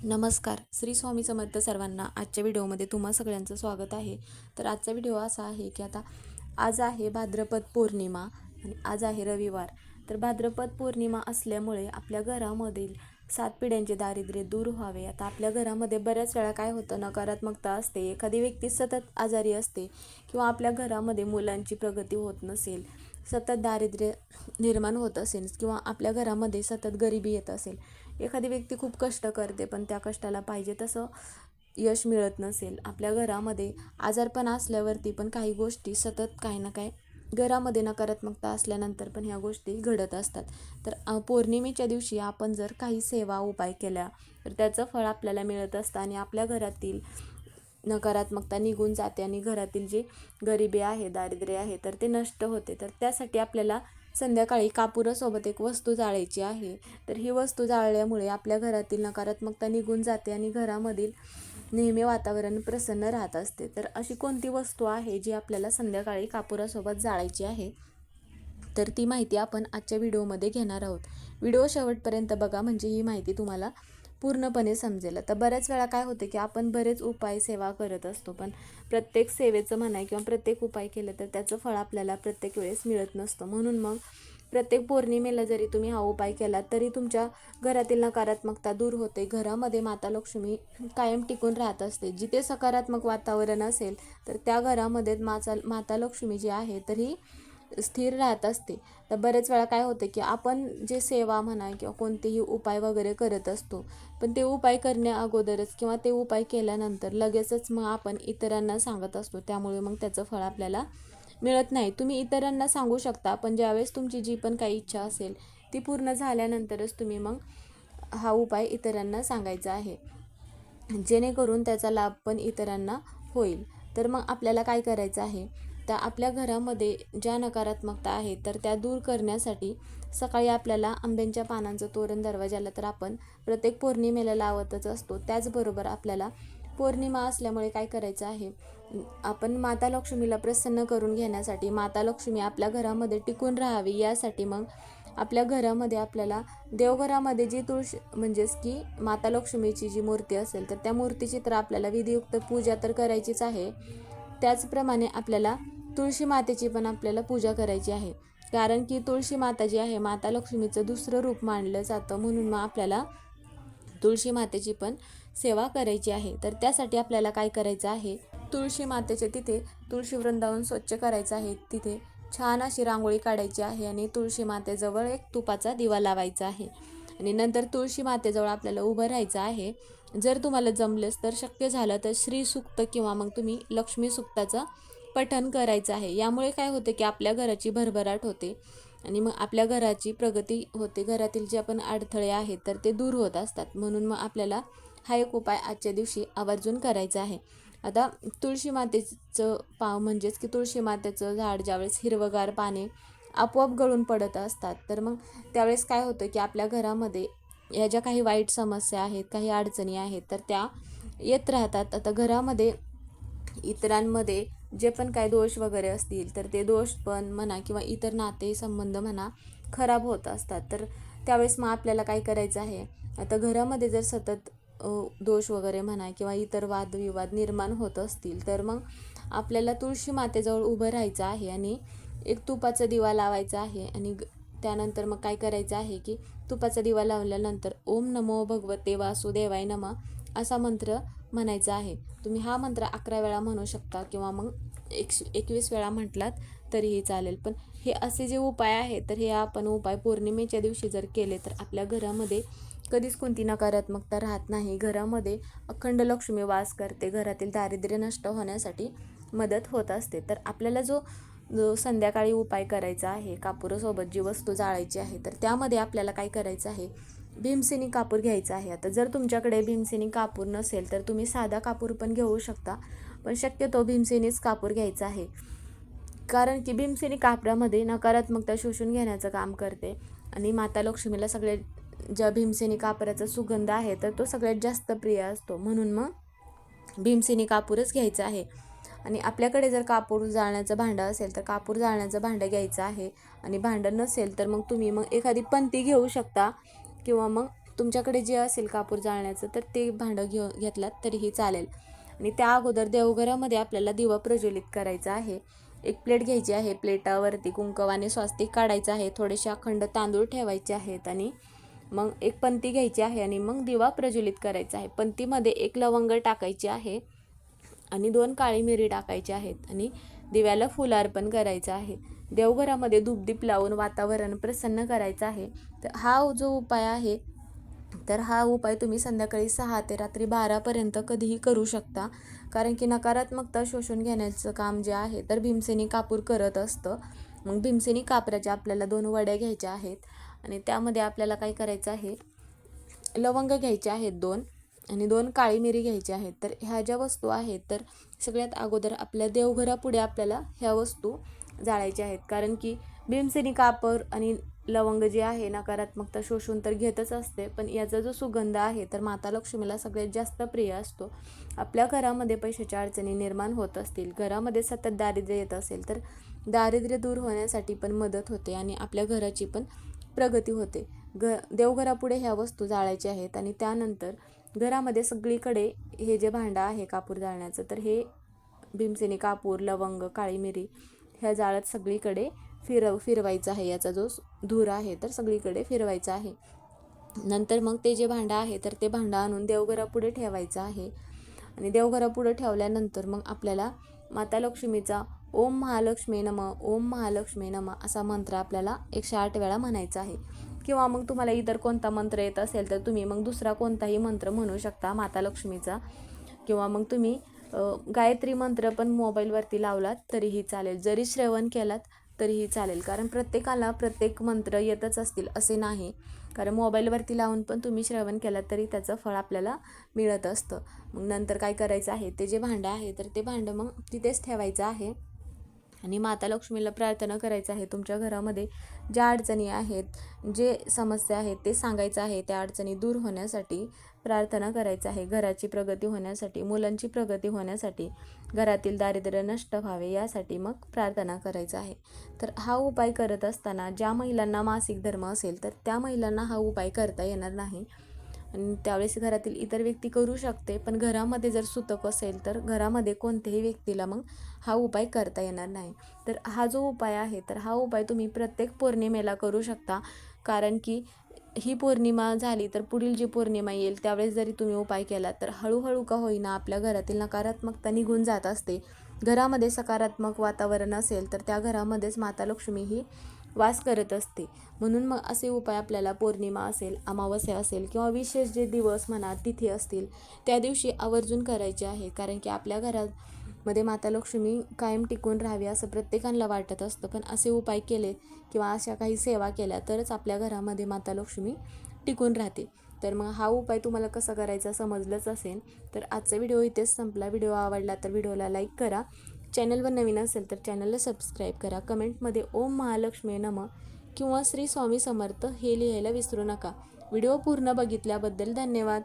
नमस्कार. श्री स्वामी समर्थ सर्वांना आजच्या व्हिडिओमध्ये तुम्हा सगळ्यांचं स्वागत आहे. तर आजचा व्हिडिओ असा आहे की आता आज आहे भाद्रपद पौर्णिमा आणि आज आहे रविवार. तर भाद्रपद पौर्णिमा असल्यामुळे आपल्या घरामधील सात पिढ्यांचे दारिद्र्य दूर व्हावे. आता आपल्या घरामध्ये बऱ्याच वेळा काय होतं नकारात्मकता असते एखादी व्यक्ती सतत आजारी असते किंवा आपल्या घरामध्ये मुलांची प्रगती होत नसेल सतत दारिद्र्य निर्माण होत असेल किंवा आपल्या घरामध्ये सतत गरिबी येत असेल एखादी व्यक्ती खूप कष्ट करते पण त्या कष्टाला पाहिजे तसं यश मिळत नसेल. आपल्या घरामध्ये आजारपण असल्यावरती पण काही गोष्टी सतत काही ना काही घरामध्ये नकारात्मकता असल्यानंतर पण ह्या गोष्टी घडत असतात. तर पौर्णिमेच्या दिवशी आपण जर काही सेवा उपाय केल्या तर त्याचं फळ आपल्याला मिळत असतं आणि आपल्या घरातील नकारात्मकता निघून जाते आणि घरातील जे गरिबी आहे दारिद्र्य आहे तर ते नष्ट होते. तर त्यासाठी आपल्याला संध्याकाळी कापुरासोबत एक वस्तू जाळायची आहे. तर ही वस्तू जाळल्यामुळे आपल्या घरातील नकारात्मकता निघून जाते आणि घरामधील नेहमी वातावरण प्रसन्न राहत असते. तर अशी कोणती वस्तू आहे जी आपल्याला संध्याकाळी कापुरासोबत जाळायची आहे? तर ती माहिती आपण आजच्या व्हिडिओमध्ये घेणार आहोत. व्हिडिओ शेवटपर्यंत बघा म्हणजे ही माहिती तुम्हाला पूर्णपणे समजेल. तर बऱ्याच वेळा काय होते की आपण बरेच उपाय सेवा करत असतो पण प्रत्येक सेवेचं म्हणा किंवा प्रत्येक उपाय केलं तर त्याचं फळ आपल्याला प्रत्येक वेळेस मिळत नसतं. म्हणून मग प्रत्येक पौर्णिमेला जरी तुम्ही हा उपाय केला तरी तुमच्या घरातील नकारात्मकता दूर होते. घरामध्ये माता लक्ष्मी कायम टिकून राहत असते. जिथे सकारात्मक वातावरण असेल तर त्या घरामध्ये माता माता लक्ष्मी जी आहे तर ही स्थिर राहत असते. तर बरेच वेळा काय होतं की आपण जे सेवा म्हणा किंवा कोणतेही उपाय वगैरे करत असतो पण ते उपाय करण्या अगोदरच किंवा ते उपाय केल्यानंतर लगेचच मग आपण इतरांना सांगत असतो. त्यामुळे मग त्याचं फळ आपल्याला मिळत नाही. तुम्ही इतरांना सांगू शकता पण ज्यावेळेस तुमची जी पण काही इच्छा असेल ती पूर्ण झाल्यानंतरच तुम्ही मग हा उपाय इतरांना सांगायचा आहे. जेणेकरून त्याचा लाभ पण इतरांना होईल. तर मग आपल्याला काय करायचं आहे? तर आपल्या घरामध्ये ज्या नकारात्मकता आहे तर त्या दूर करण्यासाठी सकाळी आपल्याला आंब्यांच्या पानांचं तोरण दरवाजाला तर आपण प्रत्येक पौर्णिमेला लावतच असतो. त्याचबरोबर आपल्याला पौर्णिमा असल्यामुळे काय करायचं आहे आपण माता लक्ष्मीला प्रसन्न करून घेण्यासाठी माता लक्ष्मी आपल्या घरामध्ये टिकून राहावी यासाठी मग आपल्या घरामध्ये आपल्याला देवघरामध्ये जी तुळशी म्हणजेच की माता लक्ष्मीची जी मूर्ती असेल तर त्या मूर्तीची तर आपल्याला विधियुक्त पूजा तर करायचीच आहे. त्याचप्रमाणे आपल्याला तुळशी मातेची पण आपल्याला पूजा करायची आहे. कारण की तुळशी माता जी आहे माता लक्ष्मीचं दुसरं रूप मानलं जातं म्हणून मग आपल्याला तुळशी मातेची पण सेवा करायची आहे. तर त्यासाठी आपल्याला काय करायचं आहे? तुळशी मातेच्या तिथे तुळशी वृंदावन स्वच्छ करायचं आहे. तिथे छान अशी रांगोळी काढायची आहे आणि तुळशी मातेजवळ एक तुपाचा दिवा लावायचा आहे. आणि नंतर तुळशी मातेजवळ आपल्याला उभं राहायचं आहे. जर तुम्हाला जमलंच तर शक्य झालं तर श्री सुक्त किंवा मग तुम्ही लक्ष्मी सुक्ताचा पठण करायचं आहे. यामुळे काय होते की आपल्या घराची भरभराट होते आणि मग आपल्या घराची प्रगती होते. घरातील जे आपण अडथळे आहेत तर ते दूर होत असतात. म्हणून मग आपल्याला हा एक उपाय आजच्या दिवशी आवर्जून करायचा आहे. आता तुळशी मातेचं पाव म्हणजेच की तुळशी मातेचं झाड ज्यावेळेस हिरवगार पाने आपोआप गळून पडत असतात तर मग त्यावेळेस काय होतं की आपल्या घरामध्ये या ज्या काही वाईट समस्या आहेत काही अडचणी आहेत तर त्या येत राहतात. आता घरामध्ये इतरांमध्ये जे पण काय दोष वगैरे असतील तर ते दोष पण म्हणा किंवा इतर नाते संबंध म्हणा खराब होत असतात. तर त्यावेळेस मग आपल्याला काय करायचं आहे? आता घरामध्ये जर सतत दोष वगैरे म्हणा किंवा इतर वादविवाद निर्माण होत असतील तर मग आपल्याला तुळशी मातेजवळ उभं राहायचं आहे आणि एक तुपाचा दिवा लावायचा आहे आणि त्यानंतर मग काय करायचं आहे की तुपाचा दिवा लावल्यानंतर ओम नमो भगवते वासुदेवाय नमा असा मंत्र म्हणायचा आहे. तुम्ही हा मंत्र अकरा वेळा म्हणू शकता किंवा मग एक एकवीस वेळा म्हटलात तरीही चालेल. पण हे असे जे उपाय आहेत तर हे आपण उपाय पौर्णिमेच्या दिवशी जर केले तर आपल्या घरामध्ये कधीच कोणती नकारात्मकता राहत नाही. घरामध्ये अखंड लक्ष्मी वास करते. घरातील दारिद्र्य नष्ट होण्यासाठी मदत होत असते. तर आपल्याला जो जो संध्याकाळी उपाय करायचा आहे कापुरासोबत जी वस्तू जाळायची आहे तर त्यामध्ये आपल्याला काय करायचं आहे? भीमसेनी कापूर घ्यायचा आहे. आता जर तुमच्याकडे भीमसेनी कापूर नसेल तर तुम्ही साधा कापूर पण घेऊ शकता पण शक्यतो भीमसेनीच कापूर घ्यायचा आहे. कारण की भीमसेनी कापडामध्ये नकारात्मकता शोषून घेण्याचं काम करते. आणि माता लक्ष्मीला सगळ्यात ज्या भीमसेनी कापडाचा सुगंध आहे तर तो सगळ्यात जास्त प्रिय असतो. म्हणून मग भीमसेनी कापूरच घ्यायचा आहे. आणि आपल्याकडे जर कापूर जाळण्याचं भांडं असेल तर कापूर जाळण्याचं भांडं घ्यायचं आहे. आणि भांडं नसेल तर मग तुम्ही मग एखादी पंती घेऊ शकता. किंवा मग तुमच्याकडे जे असेल कापूर जाळण्याचं तर ते भांडं घेऊ घेतलात तरीही चालेल. आणि त्या अगोदर देवघरामध्ये आपल्याला दिवा प्रज्वलित करायचा आहे. एक प्लेट घ्यायची आहे प्लेटावरती कुंकवाने स्वास्तिक काढायचं आहे. थोडेसे अखंड तांदूळ ठेवायचे आहेत आणि मग एक पंती घ्यायची आहे आणि मग दिवा प्रज्वलित करायचा आहे. पंतीमध्ये एक लवंग टाकायची आहे आणि दोन काळी मिरी टाकायची आहेत आणि दिव्याला फुलं अर्पण करायचं आहे. देवघरामध्ये धूपदीप लावून वातावरण प्रसन्न करायचं आहे. तर हा जो उपाय आहे तर हा उपाय तुम्ही संध्याकाळी सहा ते रात्री बारापर्यंत कधीही करू शकता. कारण की नकारात्मकता शोषून घेण्याचं काम जे आहे तर भीमसेनी कापूर करत असतं. मग भीमसेनी कापराच्या आपल्याला दोन वड्या घ्यायच्या आहेत आणि त्यामध्ये आपल्याला काय करायचं आहे लवंग घ्यायचे आहेत दोन आणि दोन काळी मिरी घ्यायची आहेत. तर ह्या ज्या वस्तू आहेत तर सगळ्यात अगोदर आपल्या देवघरापुढे आपल्याला ह्या वस्तू जाळायचे आहेत. कारण की भीमसेनी कापर आणि लवंग जे आहे नकारात्मकता शोषून तर घेतच असते. पण याचा जो सुगंध आहे तर माता लक्ष्मीला सगळ्यात जास्त प्रिय असतो. आपल्या घरामध्ये पैशाच्या अडचणी निर्माण होत असतील घरामध्ये सतत दारिद्र्य येत असेल तर दारिद्र्य दूर होण्यासाठी पण मदत होते आणि आपल्या घराची पण प्रगती होते. घ देवघरापुढे ह्या वस्तू जाळायच्या आहेत आणि त्यानंतर घरामध्ये सगळीकडे हे जे भांडं आहे कापूर जाळण्याचं तर हे भीमसेनी कापूर लवंग काळी मिरी ह्या जाळ्यात सगळीकडे फिरव फिरवायचं आहे. याचा जो धूर आहे तर सगळीकडे फिरवायचा आहे. नंतर मग ते जे भांडं आहे तर ते भांडं आणून देवघरापुढे ठेवायचं आहे. आणि देवघरापुढे ठेवल्यानंतर मग आपल्याला माता लक्ष्मीचा ओम महालक्ष्मी नम ओम महालक्ष्मी नम असा मंत्र आपल्याला एकशे आठ वेळा म्हणायचा आहे. किंवा मग तुम्हाला इतर कोणता मंत्र येत असेल तर तुम्ही मग दुसरा कोणताही मंत्र म्हणू शकता माता लक्ष्मीचा. किंवा मग तुम्ही गायत्री मंत्र पण मोबाईलवरती लावलात तरीही चालेल. जरी श्रवण केलात तरीही चालेल. कारण प्रत्येकाला प्रत्येक मंत्र येतच असतील असे नाही. कारण मोबाईलवरती लावून पण तुम्ही श्रवण केलात तरी त्याचं फळ आपल्याला मिळत असतं. मग नंतर काय करायचं आहे? ते जे भांडं आहे तर ते भांडं मग तिथेच ठेवायचं आहे. आणि माता लक्ष्मीला प्रार्थना करायचं आहे. तुमच्या घरामध्ये ज्या अडचणी आहेत जे समस्या आहेत ते सांगायचं आहे. त्या अडचणी दूर होण्यासाठी प्रार्थना करायचं आहे. घराची प्रगती होण्यासाठी मुलांची प्रगती होण्यासाठी घरातील दारिद्र्य नष्ट व्हावे यासाठी मग प्रार्थना करायचं आहे. तर हा उपाय करत असताना ज्या महिलांना मासिक धर्म असेल तर त्या महिलांना हा उपाय करता येणार नाही. आणि त्यावेळेस घरातील इतर व्यक्ती करू शकते पण घरामध्ये जर सुतक असेल तर घरामध्ये कोणत्याही व्यक्तीला मग हा उपाय करता येणार नाही. तर हा जो उपाय आहे तर हा उपाय तुम्ही प्रत्येक पौर्णिमेला करू शकता. कारण की ही पौर्णिमा झाली तर पुढील जी पौर्णिमा येईल त्यावेळेस जरी तुम्ही उपाय केला तर हळूहळू का होईना आपल्या घरातील नकारात्मकता निघून जात असते. घरामध्ये सकारात्मक वातावरण असेल तर त्या घरामध्येच माता लक्ष्मी ही वास करत असते. म्हणून मग असे उपाय आपल्याला पौर्णिमा असेल अमावस्या असेल किंवा विशेष जे दिवस म्हणा तिथी असतील त्या दिवशी आवर्जून करायचे आहे. कारण की आपल्या घरामध्ये माता लक्ष्मी कायम टिकून राहावी असं प्रत्येकाला वाटत असतं. पण असे उपाय केले किंवा अशा काही सेवा केल्या तरच आपल्या घरामध्ये माता लक्ष्मी टिकून राहते. तर मग हा उपाय तुम्हाला कसा करायचा समजलंच असेल. तर आजचा व्हिडिओ इथेच संपला. व्हिडिओ आवडला तर व्हिडिओला लाईक करा. चॅनलवर नवीन असेल तर चॅनलला सबस्क्राईब करा. कमेंटमध्ये ओम महालक्ष्मी नम किंवा श्री स्वामी समर्थ हे लिहायला विसरू नका. व्हिडिओ पूर्ण बघितल्याबद्दल धन्यवाद.